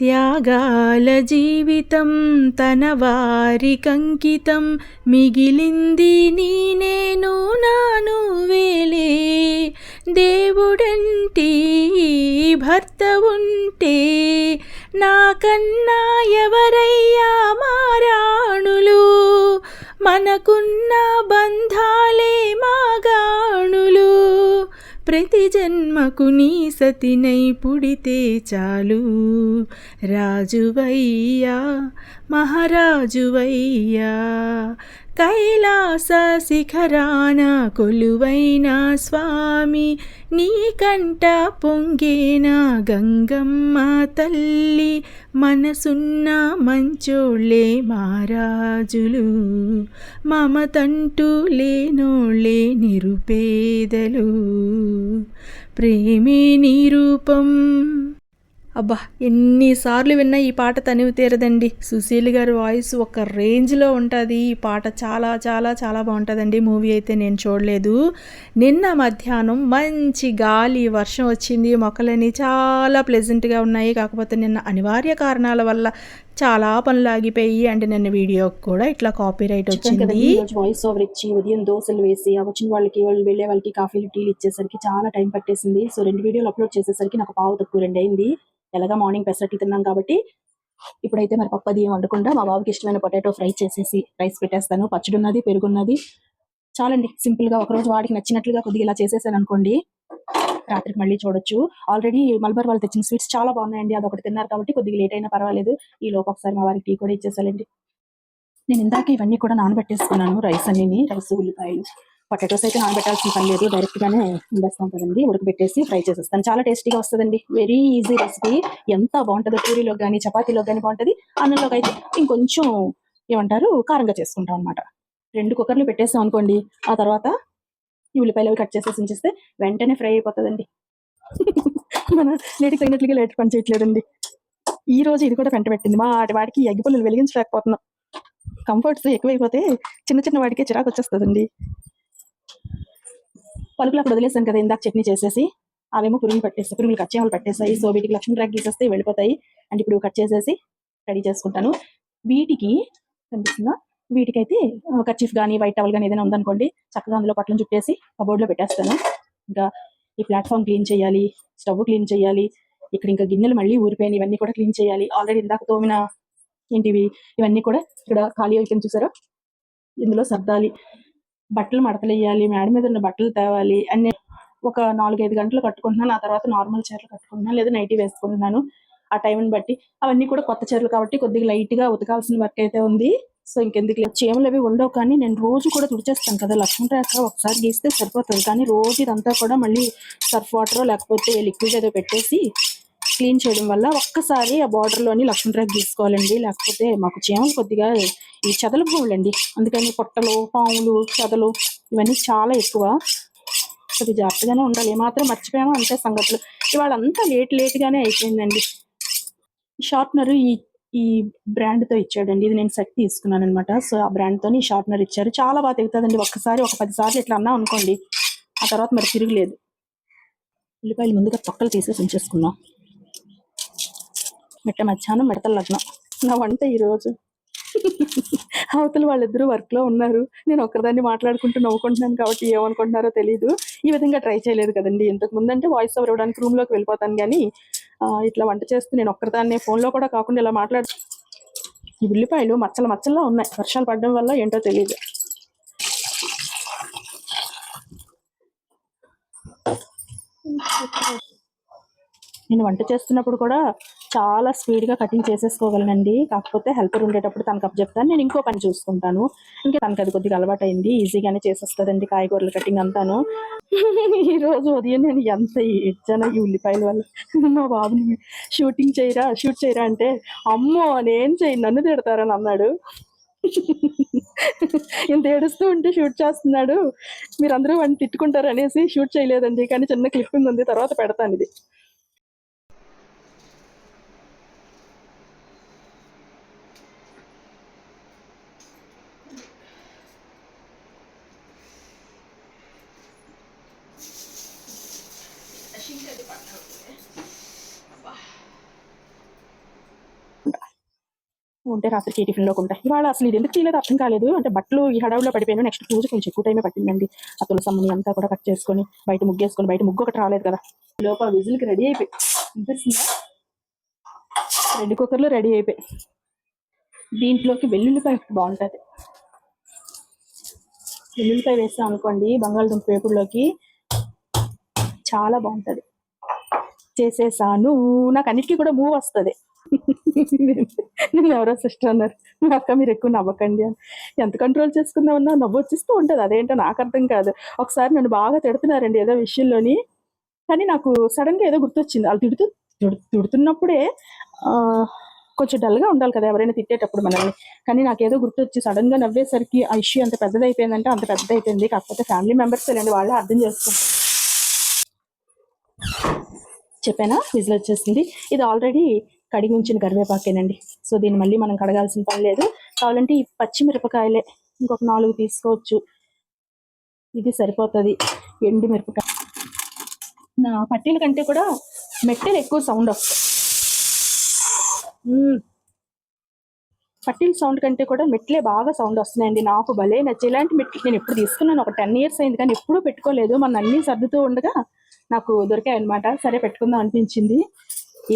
త్యాగాల జీవితం తన వారికంకితం మిగిలింది నీ నేను నాను వేలే దేవుడంటి భర్త ఉంటే నాకన్నా ఎవరయ్యా మారాణులు మనకున్న బంధాలే మాగాణులు ప్రతి జన్మకు నీ సతినై పుడితే చాలు. రాజువయ్యా మహారాజువయ్యా కైలాస శిఖరాన కొలువైన స్వామి నీ కంట పొంగేన గంగమ్మ తల్లి మనసున్న మంచోళ్ళే మారాజులు మమతంటూ లేనోళ్ళే నిరుపేదలు. ప్రేమే నిరూపం అబ్బా ఎన్నిసార్లు విన్నా ఈ పాట తనివి తీరదండి. సుశీల్ గారి వాయిస్ ఒక రేంజ్లో ఉంటుంది. ఈ పాట చాలా చాలా చాలా బాగుంటుందండి. మూవీ అయితే నేను చూడలేదు. నిన్న మధ్యాహ్నం మంచి గాలి వర్షం వచ్చింది. మొక్కలని చాలా ప్లెజెంట్గా ఉన్నాయి. కాకపోతే నిన్న అనివార్య కారణాల వల్ల చాలా పనులు ఆగిపోయి అంటే నిన్న వీడియో కూడా ఇట్లా కాపీ రైట్ వచ్చింది. వాయిస్ ఓవర్ ఇచ్చి ఉదయం దోశలు వేసి వచ్చిన వాళ్ళకి వాళ్ళు వెళ్ళే వాళ్ళకి కాఫీలు టీలు ఇచ్చేసరికి చాలా టైం పట్టేసింది. సో రెండు వీడియోలు అప్లోడ్ చేసేసరికి నాకు పావు తక్కువ రెండు అయింది. ఎలాగా మార్నింగ్ పెసరట్టు తిన్నాం కాబట్టి ఇప్పుడైతే మరి పప్పు అది ఏం వండకుండా మా బాబుకి ఇష్టమైన పొటాటో ఫ్రై చేసేసి రైస్ పెట్టేస్తాను. పచ్చడి ఉన్నది పెరుగున్నది. చాలండి సింపుల్గా ఒకరోజు వాడికి నచ్చినట్లుగా కొద్దిగా ఇలా చేసేసాను అనుకోండి రాత్రికి మళ్ళీ చూడొచ్చు. ఆల్రెడీ మల్బర్ వాళ్ళు తెచ్చిన స్వీట్స్ చాలా బాగున్నాయండి అది ఒకటి తిన్నారు కాబట్టి కొద్దిగా లేట్ అయినా పర్వాలేదు. ఈ లోపు ఒకసారి మా వారికి టీ కూడా ఇచ్చేసాలండి. నేను ఇందాక ఇవన్నీ కూడా నానబెట్టేసుకున్నాను రైస్ అన్ని రైస్ ఉల్లిపాయలు. పొటాటోస్ అయితే నానబెట్టాల్సిన పని లేదు. డైరెక్ట్ గానే ఉండేస్తాం కదండి. ఉడకబెట్టేసి ఫ్రై చేసేస్తాను చాలా టేస్టీగా వస్తుందండి. వెరీ ఈజీ రెసిపీ ఎంత బాగుంటుందో పూరీలో కానీ చపాతీలో కానీ బాగుంటుంది. అన్నంలోకి అయితే ఇంకొంచెం ఏమంటారు? కారంగా చేసుకుంటాం అనమాట రెండు కుక్కర్లు పెట్టేస్తాం అనుకోండి. ఆ తర్వాత ఈ ఉల్లిపాయలు అవి కట్ చేసేసి ఉంచేస్తే వెంటనే ఫ్రై అయిపోతుందండి. మన లేటికి తగినట్లుగా లేట్ పని చేయట్లేదండి. ఈ రోజు ఇది కూడా పెంట పెట్టింది మా వాటి వాడికి ఎగ్గి పుల్లలు వెలిగించలేకపోతున్నాం. కంఫర్ట్స్ ఎక్కువైపోతే చిన్న చిన్న వాడికే చిరాకు వచ్చేస్తుందండి. పలుకులు అక్కడ వదిలేసాను కదా ఇందాక చట్నీ చేసేసి. అవేమో పురుగులు పట్టేస్తాయి పురుగులు కట్ చేయాలి పట్టేస్తాయి. సో వీటికి లక్ష్మీ డ్రాగ్ గీసేస్తే వెళ్ళిపోతాయి. అంటే ఇప్పుడు కట్ చేసేసి రెడీ చేసుకుంటాను. వీటికి కనిపిస్తుందా? వీటికైతే కర్చీఫ్ కానీ వైట్ టవల్ కానీ ఏదైనా ఉందనుకోండి చక్కగా అందులో పట్లను చుట్టేసి కబోర్డ్లో పెట్టేస్తాను. ఇంకా ఈ ప్లాట్ఫామ్ క్లీన్ చేయాలి స్టవ్ క్లీన్ చేయాలి ఇక్కడ ఇంకా గిన్నెలు మళ్ళీ ఊరిపోయాయి ఇవన్నీ కూడా క్లీన్ చేయాలి. ఆల్రెడీ ఇందాక తోమిన ఏంటివి? ఇవన్నీ కూడా ఇక్కడ ఖాళీ అయిపోయింది చూసారా? ఇందులో సర్దాలి. బట్టలు మడతలు వేయాలి మేడ మీద ఉన్న బట్టలు తేవాలి అన్ని ఒక నాలుగైదు గంటలు కట్టుకుంటున్నాను. ఆ తర్వాత నార్మల్ చీరలు కట్టుకుంటున్నాను లేదా నైటీ వేసుకుంటున్నాను ఆ టైంని బట్టి. అవన్నీ కూడా కొత్త చీరలు కాబట్టి కొద్దిగా లైట్గా ఉతకాల్సిన వర్క్ అయితే ఉంది. సో ఇంకెందుకు లేదు చీమలు అవి ఉండవు కానీ నేను రోజు కూడా తుడిచేస్తాను కదా. లక్ష్మీ రేఖ ఒకసారి గీస్తే సరిపోతుంది. కానీ రోజు ఇదంతా కూడా మళ్ళీ సర్ఫ్ వాటర్ లేకపోతే లిక్విడ్ ఏదో పెట్టేసి క్లీన్ చేయడం వల్ల ఒక్కసారి ఆ బార్డర్లోని లోని రేఖ గీసుకోవాలండి లేకపోతే మాకు చీమలు కొద్దిగా ఈ చెదలు భూములు అండి అందుకని పొట్టలు పాములు చెదలు ఇవన్నీ చాలా ఎక్కువ. కొద్దిగా జాగ్రత్తగానే ఉండాలి. ఏమాత్రం మర్చిపోయామో అంతే సంగతులు. ఇవాళ అంతా లేట్ లేట్ గానే అయిపోయిందండి. షార్ప్నర్ ఈ ఈ బ్రాండ్తో ఇచ్చాడండి. ఇది నేను సెట్ తీసుకున్నాను అనమాట సో ఆ బ్రాండ్ తోని షార్ప్నర్ ఇచ్చారు. చాలా బాగా తెగుతుందండి. ఒక్కసారి ఒక పది సార్లు ఇట్లా అన్నా అనుకోండి ఆ తర్వాత మరి తిరగలేదు. ఉల్లిపాయలు ముందుగా తొక్కలు తీసేసి ఉంచేసుకున్నాం. మిట్ట మధ్యాహ్నం మిడతల లగ్నం. నా వంట ఈరోజు. అవతల వాళ్ళిద్దరూ వర్క్లో ఉన్నారు. నేను ఒక్కదాన్ని మాట్లాడుకుంటూ నవ్వుకుంటున్నాను కాబట్టి ఏమనుకుంటున్నారో తెలియదు ఈ విధంగా ట్రై చేయలేదు కదండి. ఇంతకు ముందంటే వాయిస్ ఓవర్ ఇవ్వడానికి రూమ్లోకి వెళ్ళిపోతాను కానీ ఇట్లా వంట చేస్తూ నేను ఒక్కదాన్నే ఫోన్లో కూడా కాకుండా ఇలా మాట్లాడు ఈ ఉల్లిపాయలు మచ్చల మచ్చల్లో ఉన్నాయి. వర్షాలు పడడం వల్ల ఏంటో తెలియదు నేను వంట చేస్తున్నప్పుడు కూడా చాలా స్పీడ్గా కటింగ్ చేసేసుకోగలనండి. కాకపోతే హెల్పర్ ఉండేటప్పుడు తనకు అప్ చెప్తాను. నేను ఇంకో పని చూసుకుంటాను. ఇంకా తనకు అది కొద్దిగా అలవాటు అయింది ఈజీగానే చేసేస్తుందండి కాయగూరల కటింగ్ అంతాను. ఈ రోజు ఉదయం నేను ఎంత ఇచ్చాను ఈ ఉల్లిపాయల వల్ల. మా బాబుని షూటింగ్ చేయరా షూట్ చేయరా అంటే అమ్మో నేను చేయను నన్ను తిడతారని అన్నాడు. ఇంత ఏడుస్తూ ఉంటే షూట్ చేస్తున్నాడు. మీరందరూ వాడిని తిట్టుకుంటారు అనేసి షూట్ చేయలేదండి. కానీ చిన్న క్లిప్పింగ్ ఉంది తర్వాత పెడతాను ఇది. ఉంటే రాత్రికి టిఫిన్లోకి ఉంటాయి ఇవాళ అసలు ఇది ఎందుకు చేయలేదు అర్థం కాలేదు. అంటే బట్టలు ఈ హడావులో పడిపోయాను నెక్స్ట్ పూజ కొంచెం ఎక్కువ టైమే పట్టిందండి. ఆ తులసమ్మని అంతా కూడా కట్ చేసుకొని బయట ముగ్గేసుకొని బయట ముగ్గు ఒకటి రాలేదు కదా. లోపల విజిల్కి రెడీ అయిపోయి. అనిపిస్తుందా రెండు కుక్కర్లు రెడీ అయిపోయి. దీంట్లోకి వెల్లుల్లిపాయ బాగుంటుంది. వెల్లుల్లిపాయ వేస్తాం అనుకోండి బంగాళదుంప వేపుడులోకి చాలా బాగుంటది. చేసేసాను. నాకు అన్నిటికీ కూడా మూవ్ వస్తుంది. నేను ఎవరో సిస్టర్ అన్నారు. మా అక్క మీరు ఎక్కువ నవ్వకండి అని. ఎంత కంట్రోల్ చేసుకుందామన్నా నవ్వు వచ్చిస్తూ ఉంటుంది. అదేంటో నాకు అర్థం కాదు. ఒకసారి నన్ను బాగా తిడుతున్నారండి ఏదో విషయంలోని. కానీ నాకు సడన్గా ఏదో గుర్తొచ్చింది. వాళ్ళు తిడుతూ తిడుతున్నప్పుడే కొంచెం డల్గా ఉండాలి కదా ఎవరైనా తిట్టేటప్పుడు మనల్ని. కానీ నాకేదో గుర్తొచ్చి సడన్గా నవ్వేసరికి ఆ ఇష్యూ అంత పెద్దది అంత పెద్దదైపోయింది. కాకపోతే ఫ్యామిలీ మెంబర్స్ లేండి వాళ్ళే అర్థం చేసుకుంటారు చెప్పానా? విజిల్ వచ్చేసింది. ఇది ఆల్రెడీ కడిగి ఉంచిన కరివేపాకేనండి. సో దీన్ని మళ్ళీ మనం కడగాల్సిన పని లేదు. కావాలంటే ఈ పచ్చిమిరపకాయలే ఇంకొక నాలుగు తీసుకోవచ్చు. ఇది సరిపోతుంది. ఎండు మిరపకాయ. నా పట్టీల కంటే కూడా మెట్టెలు ఎక్కువ సౌండ్ వస్తాయి. పట్టీల సౌండ్ కంటే కూడా మెట్లే బాగా సౌండ్ వస్తున్నాయండి. నాకు భలే నచ్చి ఇలాంటి మెట్లు నేను ఎప్పుడు తీసుకున్నాను. ఒక టెన్ ఇయర్స్ అయింది. కానీ ఎప్పుడూ పెట్టుకోలేదు. మన అన్నీ సర్దుతూ ఉండగా నాకు దొరికాయనమాట సరే పెట్టుకుందాం అనిపించింది.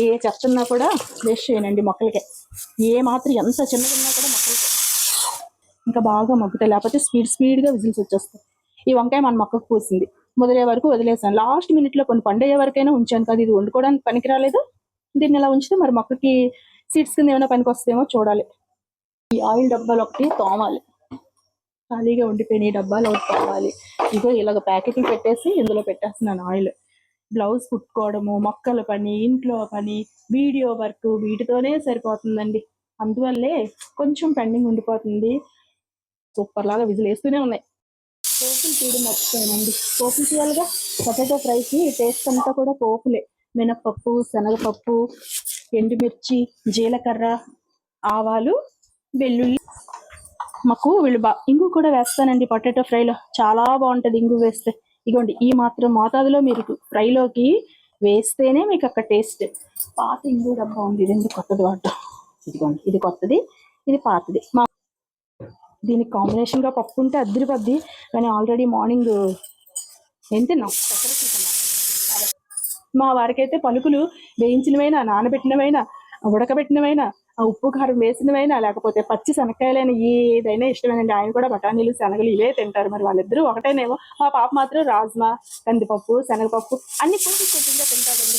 ఏ చెప్తున్నా కూడా వేస్ట్ చేయనండి మొక్కలకే. ఏ మాత్రం ఎంత చిన్నగా కూడా మొక్కలకే. ఇంకా బాగా మగ్గుతాయి. లేకపోతే స్పీడ్ స్పీడ్గా విజిల్స్ వచ్చేస్తాయి. ఈ వంకాయ మన మొక్కకు పూసింది. మొదలే వరకు వదిలేసాను. లాస్ట్ మినిట్లో కొన్ని పండయ్యే వరకైనా ఉంచాను కదా. ఇది వండుకోవడానికి పనికి రాలేదు దీన్ని ఇలా ఉంచితే మరి మొక్కకి సీడ్స్ కింద ఏమైనా పనికి వస్తేమో చూడాలి. ఈ ఆయిల్ డబ్బాలు ఒకటి తోమాలి. ఖాళీగా ఉండిపోయిన ఈ డబ్బాలు ఒకటి తోమాలి. ఇగో ఇలాగ ప్యాకెట్లు పెట్టేసి ఇందులో పెట్టేస్తున్నాను ఆయిల్. బ్లౌజ్ కుట్టుకోవడము మొక్కల పని ఇంట్లో పని వీడియో వర్క్ వీటితోనే సరిపోతుందండి. అందువల్లే కొంచెం పెండింగ్ ఉండిపోతుంది. సూపర్ లాగా విజిలేస్తూనే ఉన్నాయి. పోపులు తీయడం మర్చిపోయానండి. పోపులు తీయాలిగా? పొటాటో ఫ్రైకి టేస్ట్ అంతా కూడా పోపులే. మినప్పప్పు శనగపప్పు ఎండుమిర్చి జీలకర్ర ఆవాలు వెల్లుల్లి. మాకు వీళ్ళు బా ఇంగు కూడా వేస్తానండి పొటాటో ఫ్రైలో. చాలా బాగుంటది ఇంగు వేస్తే. ఇగోండి ఈ మాత్రం మోతాదులో మీరు ఫ్రైలోకి వేస్తేనే మీకు అక్కడ టేస్ట్. పాత ఇంగు డబ్బా ఉంది ఇది ఎందుకు కొత్తది వాడటం ఇదిగోండి ఇది కొత్తది ఇది పాతది. మా దీనికి కాంబినేషన్గా పప్పు ఉంటే అద్దరిపద్ది కానీ ఆల్రెడీ మార్నింగ్ ఏం తిన్నాం? మా వారికైతే పలుకులు వేయించినవైనా నానబెట్టినవైనా ఉడకబెట్టినవైనా ఉప్పు కారం వేసినవైనా లేకపోతే పచ్చి శనక్కాయలైన ఏదైనా ఇష్టమేనండి ఆయన కూడా బఠానీలు శనగలు ఇవే తింటారు. మరి వాళ్ళిద్దరూ ఒకటేనేమో మా పాప మాత్రం రాజ్మా కందిపప్పు శనగపప్పు అన్ని కొంచెం కొంచెంగా తింటారండి.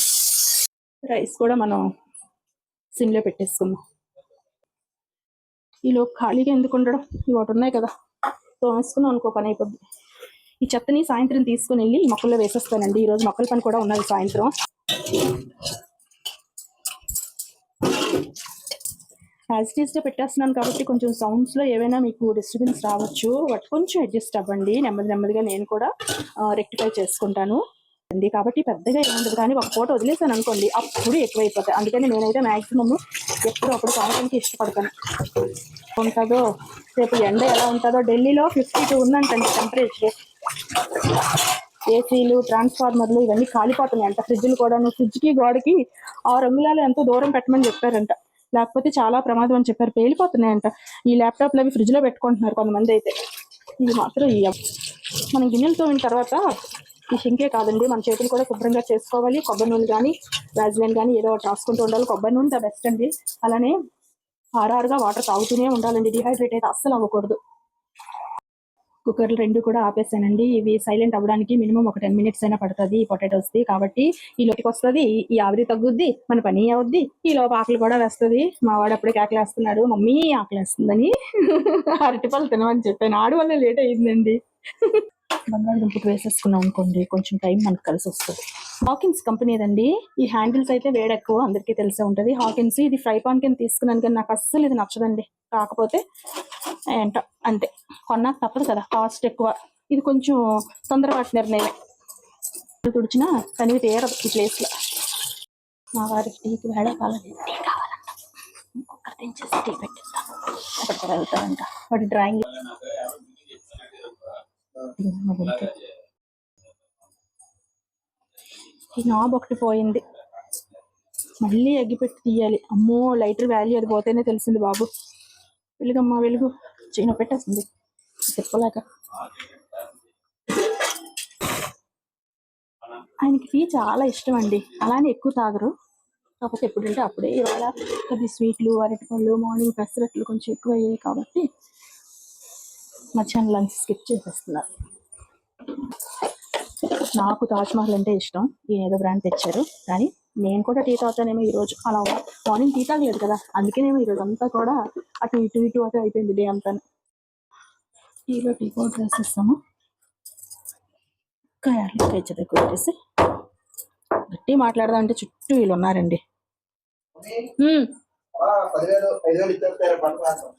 రైస్ కూడా మనం సిమ్లో పెట్టేసుకుందాం. ఈలో ఖాళీగా ఎందుకు ఉండడం? ఇవి ఒకటి ఉన్నాయి కదా. తోమేసుకున్నాం అనుకో పని అయిపోద్ది. ఈ చెత్తని సాయంత్రం తీసుకుని వెళ్ళి మొక్కల్లో వేసేస్తానండి. ఈ రోజు మొక్కల పని కూడా ఉన్నది సాయంత్రం. యాజ్ ఇట్ పెట్టేస్తున్నాను కాబట్టి కొంచెం సౌండ్స్లో ఏవైనా మీకు డిస్టర్బెన్స్ రావచ్చు. బట్ కొంచెం అడ్జస్ట్ అవ్వండి. నెమ్మది నెమ్మదిగా నేను కూడా రెక్టిఫై చేసుకుంటాను. అండి కాబట్టి పెద్దగా ఏముండదు కానీ ఒక పూట వదిలేసాను అనుకోండి అప్పుడు ఎక్కువైపోతాయి. అందుకని నేనైతే మ్యాక్సిమమ్ ఎప్పుడు అప్పుడు కావడానికి ఇష్టపడతాను. ఉంటుందో రేపు ఎండ ఎలా ఉంటుందో. ఢిల్లీలో ఫిఫ్టీ టూ ఉందంటండి టెంపరేచర్ ఏసీలు ట్రాన్స్ఫార్మర్లు ఇవన్నీ కాలిపోతున్నాయి అంట ఫ్రిడ్జ్లు కూడాను. ఫ్రిడ్జ్కి గోడకి ఆరు అంగుళాలు ఎంతో దూరం పెట్టమని చెప్పారంట. లేకపోతే చాలా ప్రమాదం అని చెప్పారు. పేలిపోతున్నాయంట. ఈ ల్యాప్టాప్లు అవి ఫ్రిడ్జ్లో పెట్టుకుంటున్నారు కొంతమంది అయితే. ఇది మాత్రం ఈ మనం గిన్నెలు తోమిన తర్వాత ఈ షింకే కాదండి. మన చేతులు కూడా శుభ్రంగా చేసుకోవాలి. కొబ్బరి నూనె కానీ వ్యాజ్లైన్ కానీ ఏదో ఒకటి రాసుకుంటూ ఉండాలి. కొబ్బరి నూనె ద బెస్ట్ అండి. అలానే ఆర్ఆర్గా వాటర్ తాగుతూనే ఉండాలండి. డిహైడ్రేట్ అయితే అస్సలు అవ్వకూడదు. కుక్కర్లు రెండు కూడా ఆపేసానండి. ఇవి సైలెంట్ అవ్వడానికి మినిమం ఒక టెన్ మినిట్స్ అయినా పడుతుంది ఈ పొటాటోస్ది కాబట్టి ఈ లోపలికి వస్తుంది ఈ ఆవిరి తగ్గుద్ది మన పని అవుద్ది ఈ లోపు ఆకలి కూడా వేస్తుంది. మా వాడు అప్పుడే కేకలేస్తున్నాడు మమ్మీ ఆకలి వేస్తుందని అరటిపళ్ళు తినమని చెప్పాను. ఆడు వల్ల లేట్ అయ్యిందండి. బంగాళదుంపకు వేసేసుకున్నాం అనుకోండి కొంచెం టైం మనకు కలిసి వస్తుంది. హాకిన్స్ కంపెనీదండి ఈ హ్యాండిల్స్ అయితే వేడెక్కువ అందరికీ తెలిసే ఉంటుంది. హాకిన్స్ ఇది ఫ్రై పాన్ కింద తీసుకున్నాను కానీ నాకు అస్సలు ఇది నచ్చదండి. కాకపోతే ఏంట అంతే. కొన్నాక తప్పదు కదా కాస్ట్ ఎక్కువ. ఇది కొంచెం తొందరపాటు నిర్ణయమే తుడిచినా తనివి తీరదు ఈ ప్లేస్లో మా వారికి టీకి వేడ కావాలి టీ కావాలంట. ఇంకొకరు తెంచేసి టీ పెట్టిస్తాను అక్కడ వెళ్తారంట. వాటి డ్రాయింగ్ ఈ నాబ్ ఒకటి పోయింది. మళ్ళీ అగ్గిపెట్టి తీయాలి. అమ్మో లైటర్ వాల్యూ అది పోతేనే తెలిసింది బాబు. వెలుగమ్మా వెలుగు. చీన పెట్టేస్తుంది. తిప్పలేక ఆయనకి టీ చాలా ఇష్టం అండి అలానే ఎక్కువ తాగరు. కాకపోతే ఎప్పుడంటే అప్పుడే ఇవాళ కొద్ది స్వీట్లు అరటిపళ్ళు మార్నింగ్ పెసరట్లు కొంచెం ఎక్కువ అయ్యాయి కాబట్టి మధ్యాహ్నం లంచ్ స్కిప్ చేసేస్తున్నారు. నాకు తాజ్ మహల్ అంటే ఇష్టం. ఈయన ఏదో బ్రాండ్ తెచ్చారు. కానీ నేను కూడా టీ తాగుతానేమో ఈరోజు. అలా మార్నింగ్ టీ తాగలేదు కదా. అందుకేనేమో ఈరోజు అంతా కూడా అటు ఇటు ఇటు అటు అయిపోయింది డే అంతా. టీలో టీ పౌడర్ వేసేస్తాము. కాయలు గట్టి మాట్లాడదాం అంటే చుట్టూ వీళ్ళు ఉన్నారండి.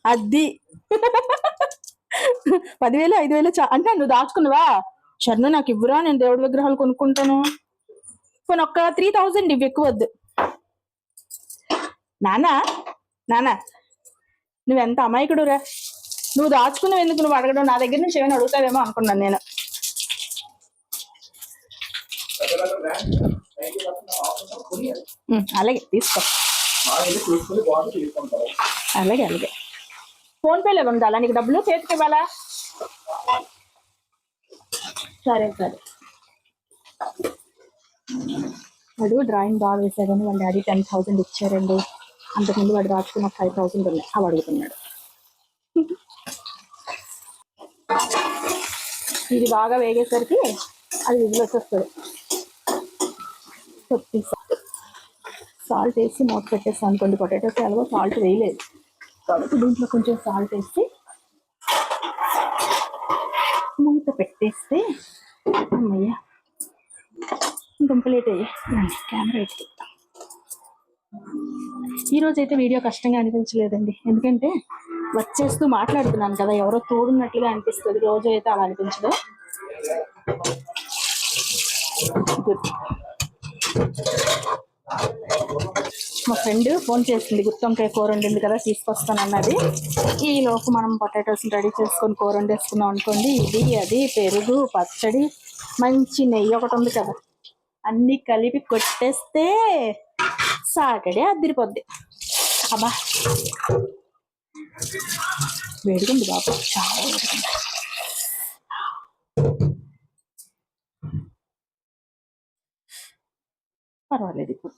అది. పదివేలు ఐదు వేలు అంటే నువ్వు దాచుకున్నావా? శరణు నాకు ఇవ్వరా నేను దేవుడి విగ్రహాలు కొనుక్కుంటాను. కొన్ని ఒక్క త్రీ థౌజండ్ ఇవి ఎక్కువ వద్దు. నానా నానా నువ్వెంత అమాయకుడు రా నువ్వు దాచుకున్నావు ఎందుకు నువ్వు అడగడం? నా దగ్గర నుంచి ఏమైనా అడుగుతావేమో అనుకున్నాను నేను. అలాగే తీసుకో. అలాగే అలాగే. ఫోన్ పేలో ఉండాలా నీకు డబ్బులు చేతికి ఇవ్వాలా? సరే సరే. వాడు డ్రాయింగ్ బాగా వేసాడని వాళ్ళ డాడీ టెన్ థౌసండ్ ఇచ్చారండి. అంతకుముందు వాడు రాసుకున్న ఫైవ్ థౌసండ్ ఉన్నాయి. అవి అడుగుతున్నాడు. ఇది బాగా వేగేసరికి అది విజులు వచ్చేస్తుంది సాల్ట్ వేసి మూత పెట్టేస్తాను. అనుకోండి పొటాటోస్ ఎలాగో సాల్ట్ వేయలేదు. కాబట్టి దీంట్లో కొంచెం సాల్ట్ వేసి మూత పెట్టేస్తే అమ్మయ్య కంప్లీట్ అయ్యి. కెమెరా ఎత్తుకుంటాం ఈ రోజు అయితే వీడియో కష్టంగా అనిపించలేదండి. ఎందుకంటే వచ్చేస్తూ మాట్లాడుతున్నాను కదా ఎవరో తోడున్నట్లుగా అనిపిస్తుంది. రోజు అయితే అలా అనిపించదు. గుడ్ మా ఫ్రెండ్ ఫోన్ చేసింది గుత్తొంకాయ కూర వండింది కదా తీసుకొస్తాను అన్నది మనం పొటాటోస్ రెడీ చేసుకొని కూర వండేసుకున్నాం అనుకోండి. ఇది అది పెరుగు పచ్చడి మంచి నెయ్యి ఒకటి ఉంది కదా అన్నీ కలిపి కొట్టేస్తే సాకడే అదిరిపోద్ది. అబ్బా. వేడుకుంది బాబు చాలా పర్వాలేదు ఇప్పుడు.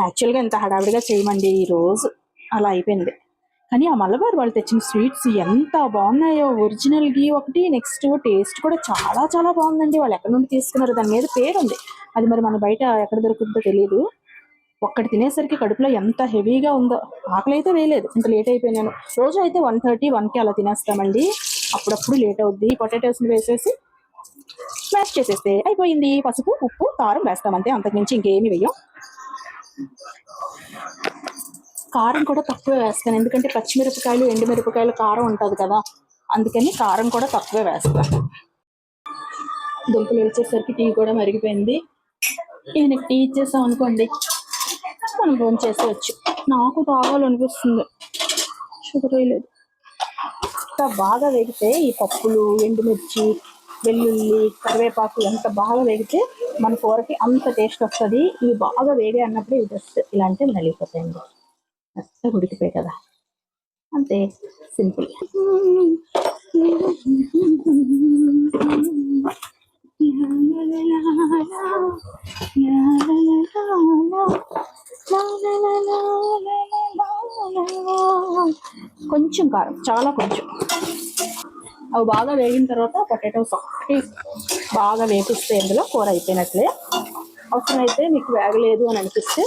యాక్చువల్గా ఎంత హడావిడిగా చేయమండి ఈ రోజు. అలా అయిపోయింది. కానీ ఆ మలబార్ వాళ్ళు తెచ్చిన స్వీట్స్ ఎంత బాగున్నాయో ఒరిజినల్ ఒకటి నెక్స్ట్ టేస్ట్ కూడా చాలా చాలా బాగుందండి. వాళ్ళు ఎక్కడి నుండి తీసుకున్నారు దాని మీద పేరు ఉంది అది మరి మన బయట ఎక్కడ దొరుకుతుందో తెలియదు ఒక్కటి తినేసరికి కడుపులో ఎంత హెవీగా ఉందో. ఆకలి అయితే వేయలేదు. ఇంత లేట్ అయిపోయినాను. రోజు అయితే వన్ థర్టీ వన్కి అలా తినేస్తామండి. అప్పుడప్పుడు లేట్ అవుద్ది. పొటాటోస్ని వేసేసి స్మాష్ చేసేస్తే అయిపోయింది. పసుపు ఉప్పు కారం వేస్తాం అంతే. అంతకుమించి ఇంకేమి వేయం. కారం కూడా తక్కువే వేస్తాను. ఎందుకంటే పచ్చిమిరపకాయలు ఎండుమిరపకాయలు కారం ఉంటుంది కదా. అందుకని కారం కూడా తక్కువే వేస్తాను దుంపలు వచ్చేసరికి టీ కూడా మరిగిపోయింది. ఈయనకి టీ ఇచ్చేసాం అనుకోండి. మనం ఫోన్ చేసేయచ్చు. నాకు తాగాలనిపిస్తుంది. షుగర్ వేయలేదు ఎంత బాగా వేగితే ఈ పప్పులు ఎండుమిర్చి వెల్లుల్లి కరివేపాకు ఎంత బాగా వేగితే మన కూరకి అంత టేస్ట్ వస్తుంది. ఇవి బాగా వేగే అన్నప్పుడు ఇవి జస్ట్ ఇలాంటివి నలిగిపోతాయండి. జస్ట్ ఉడికిపోయి కదా. అంతే సింపుల్. కొంచెం కారం చాలా కొంచెం. అవి బాగా వేగిన తర్వాత పొటాటోస్ ఒకటి బాగా వేపిస్తే ఇందులో కూర అయిపోయినట్లే. అవసరమైతే మీకు వేగలేదు అని అనిపిస్తే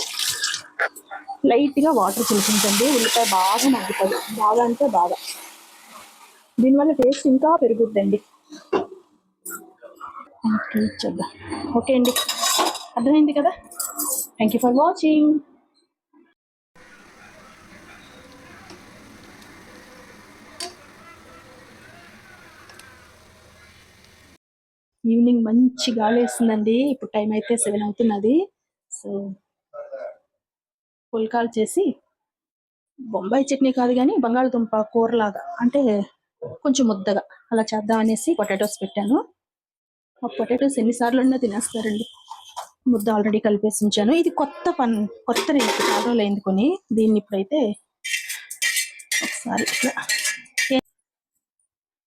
లైట్గా వాటర్ చిలిపించండి ఉల్లిపాయ బాగా మగ్గుతుంది బాగా అంటే బాగా. దీనివల్ల టేస్ట్ ఇంకా పెరుగుద్దండి. చేద్దాం ఓకే అండి అర్థమైంది కదా? Thank you for watching evening మంచి గాలి వేస్తుందండి. ఇప్పుడు టైం అయితే సెవెన్ అవుతున్నది. సో పుల్కాలు చేసి బొంబాయి చట్నీ కాదు కానీ బంగాళదుంప కూరలాగా అంటే కొంచెం ముద్దగా అలా చేద్దాం అనేసి పొటాటోస్ పెట్టాను. ఆ పొటాటోస్ ఎన్నిసార్లు ఉన్నా తినేస్తారండి. ముద్ద ఆల్రెడీ కలిపేసి ఉంచాను ఇది కొత్త పన్ కొత్త రేపు చాలా అయింది కొని దీన్ని ఇప్పుడైతే ఒకసారి ఇట్లా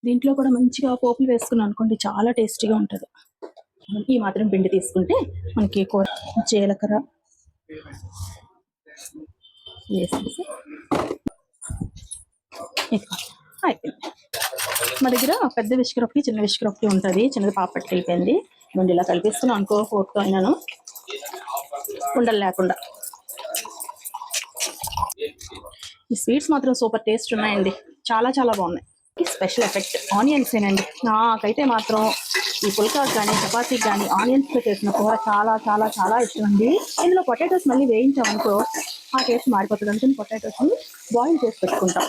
దీంట్లో కూడా మంచిగా పోపులు వేసుకున్నాం అనుకోండి చాలా టేస్టీగా ఉంటుంది. ఈ మాత్రం పిండి తీసుకుంటే మనకి కూర జీలకర్ర వేసేసి అయిపోయింది. మా దగ్గర పెద్ద విష్కర్ ఒకటి చిన్న విష్కర్ ఒకటి ఉంటుంది. చిన్నది పాప పట్టుకెళ్ళిపోయింది ఇదిగోండి ఇలా కలిపిస్తున్నాను అనుకో ఫోర్తో అయినాను. ఉండలు లేకుండా. ఈ స్వీట్స్ మాత్రం సూపర్ టేస్ట్ ఉన్నాయండి. చాలా చాలా బాగున్నాయి. స్పెషల్ ఎఫెక్ట్ ఆనియన్స్ ఏనండి. నాకైతే మాత్రం ఈ పుల్కాకి కానీ చపాతీకి కానీ ఆనియన్స్తో చేసిన కూర చాలా చాలా చాలా ఇష్టం అండి. ఇందులో పొటాటోస్ మళ్ళీ వేయించామనుకో ఆ టేస్ట్ మారిపోతుంది. అందుకని పొటాటోస్ని బాయిల్ చేసి పెట్టుకుంటాం.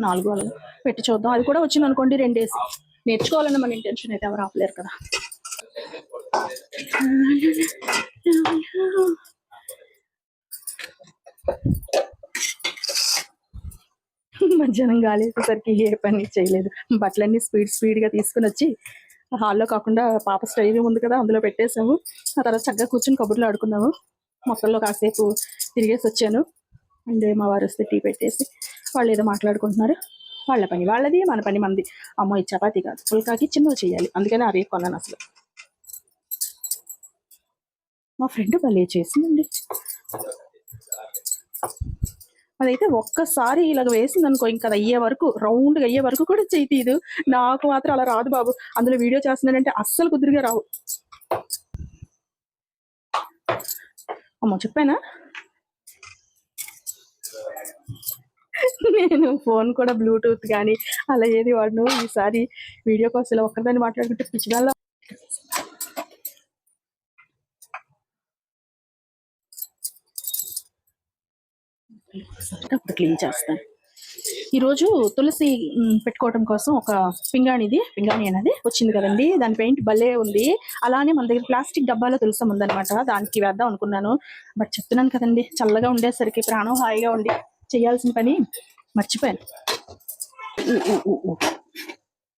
నాలుగు అలా పెట్టి చూద్దాం. అది కూడా వచ్చింది అనుకోండి రెండేసి నేర్చుకోవాలన్న మన ఇంటెన్షన్ అయితే ఎవరు ఆపలేరు కదా. మధ్యాహ్నం గాలి వేసేసరికి ఏ పని చేయలేదు. బట్టలన్నీ స్పీడ్ స్పీడ్గా తీసుకుని వచ్చి హాల్లో కాకుండా పాప స్టడీ ఉంది కదా అందులో పెట్టేసాము ఆ తర్వాత చక్కగా కూర్చొని కబుర్లు ఆడుకున్నాము. మొక్కల్లో కాసేపు తిరిగేసి వచ్చాను. అండ్ మా వారు వస్తే టీ పెట్టేసి వాళ్ళు ఏదో మాట్లాడుకుంటున్నారు వాళ్ళ పని వాళ్ళది మన పని మనది. అమ్మో ఈ చపాతీ కాదు. పుల్కాకి చిన్నవి చేయాలి. అందుకని అవి కొన్నాను అసలు. మా ఫ్రెండ్ భలే చేసిందండి. అదైతే ఒక్కసారి ఇలాగ వేసింది అనుకో ఇంకా అది అయ్యే వరకు రౌండ్గా అయ్యే వరకు కూడా చేయి నాకు మాత్రం అలా రాదు బాబు. అందులో వీడియో చేస్తున్నాడంటే అస్సలు కుదురుగా రావు. అమ్మో చెప్పానా? నేను ఫోన్ కూడా బ్లూటూత్ కానీ అలా ఏది వాడను. ఈసారి వీడియో కోసం ఇలా ఒక్కదాన్ని మాట్లాడుకుంటే పిచ్చిదాల్లో అప్పుడు క్లీన్ చేస్తాను ఈరోజు తులసి పెట్టుకోవడం కోసం ఒక పింగాణిది పింగాణి అనేది వచ్చింది కదండి. దాని పెయింట్ భలే ఉంది. అలానే మన దగ్గర ప్లాస్టిక్ డబ్బాలో తులసి ఉందనమాట దానికి వేద్దాం అనుకున్నాను. బట్ చెప్తున్నాను కదండి చల్లగా ఉండేసరికి ప్రాణం హాయిగా ఉండి చేయాల్సిన పని మర్చిపోయాను.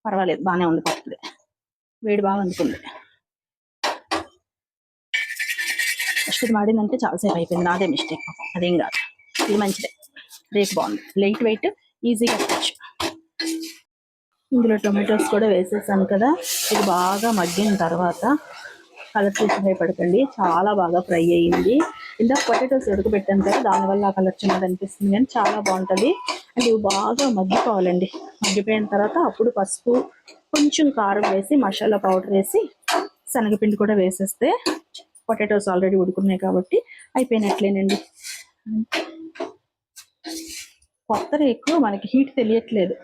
పర్వాలేదు బాగానే ఉంది పడుతుంది వేడి బాగా అందుకుంది. ఫస్ట్ ఇది మాడిందంటే చాలాసేపు అయిపోయింది. నాదే మిస్టేక్ అదేం కాదు. ఇది మంచిదే. రేపు బాగుంది. లైట్ వెయిట్ ఈజీగా పెట్టచ్చు ఇందులో టొమాటోస్ కూడా వేసేసాను కదా. ఇది బాగా మగ్గిన తర్వాత కలర్ చూసి భయపడకండి. చాలా బాగా ఫ్రై అయ్యింది. ఇందాక పొటాటోస్ ఉడకబెట్టాను కదా దానివల్ల ఆ కలర్ చిన్నది అనిపిస్తుంది కానీ చాలా బాగుంటుంది. అండ్ ఇవి బాగా మగ్గిపోవాలండి. మగ్గిపోయిన తర్వాత అప్పుడు పసుపు కొంచెం కారం వేసి మసాలా పౌడర్ వేసి శనగపిండి కూడా వేసేస్తే పొటాటోస్ ఆల్రెడీ ఉడుకున్నాయి కాబట్టి అయిపోయినట్లేనండి. కొత్త రేకు మనకి హీట్ తెలియట్లేదు.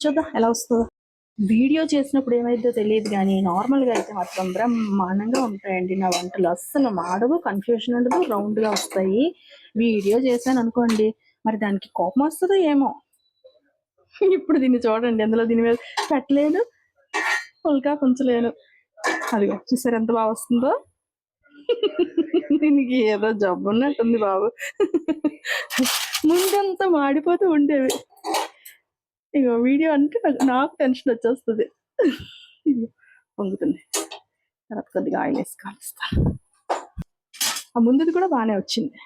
చూద్దాం ఎలా వస్తుందో. వీడియో చేసినప్పుడు ఏమైందో తెలియదు కానీ నార్మల్గా అయితే మాత్రం బ్రహ్మాండంగా ఉంటాయండి నా వంటలు. అస్సలు మాడవు కన్ఫ్యూజన్ ఉండదు రౌండ్గా వస్తాయి. వీడియో చేశాను అనుకోండి మరి దానికి కోపం వస్తుందో ఏమో. ఇప్పుడు దీన్ని చూడండి అందులో దీని మీద పెట్టలేదు పుల్కా కొంచలేను అదిగో చూసారు ఎంత బాగా వస్తుందో? దీనికి ఏదో జబ్బు ఉన్నట్టుంది బాబు. ముందంతా మాడిపోతూ ఉండేవి. ఇగో వీడియో అంటే నాకు- టెన్షన్ వచ్చేస్తుంది. పొంగుతుంది. తర్వాత కొద్దిగా ఆయిల్ వేసి కాలుస్తాను ఆ ముందుది కూడా బాగానే వచ్చింది.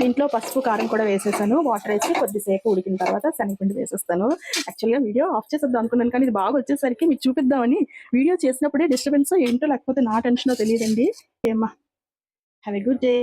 దీంట్లో పసుపు కారం కూడా వేసేసాను. వాటర్ వేసి కొద్దిసేపు ఉడికిన తర్వాత శనగపిండి వేసేస్తాను. యాక్చువల్గా వీడియో ఆఫ్ చేసేద్దాం అనుకున్నాను కానీ ఇది బాగా వచ్చేసరికి మీకు చూపిద్దామని వీడియో చేసినప్పుడే డిస్టర్బెన్స్ ఏంటో లేకపోతే నా టెన్షనో తెలియదండి. ఏమ్మా? Have a good day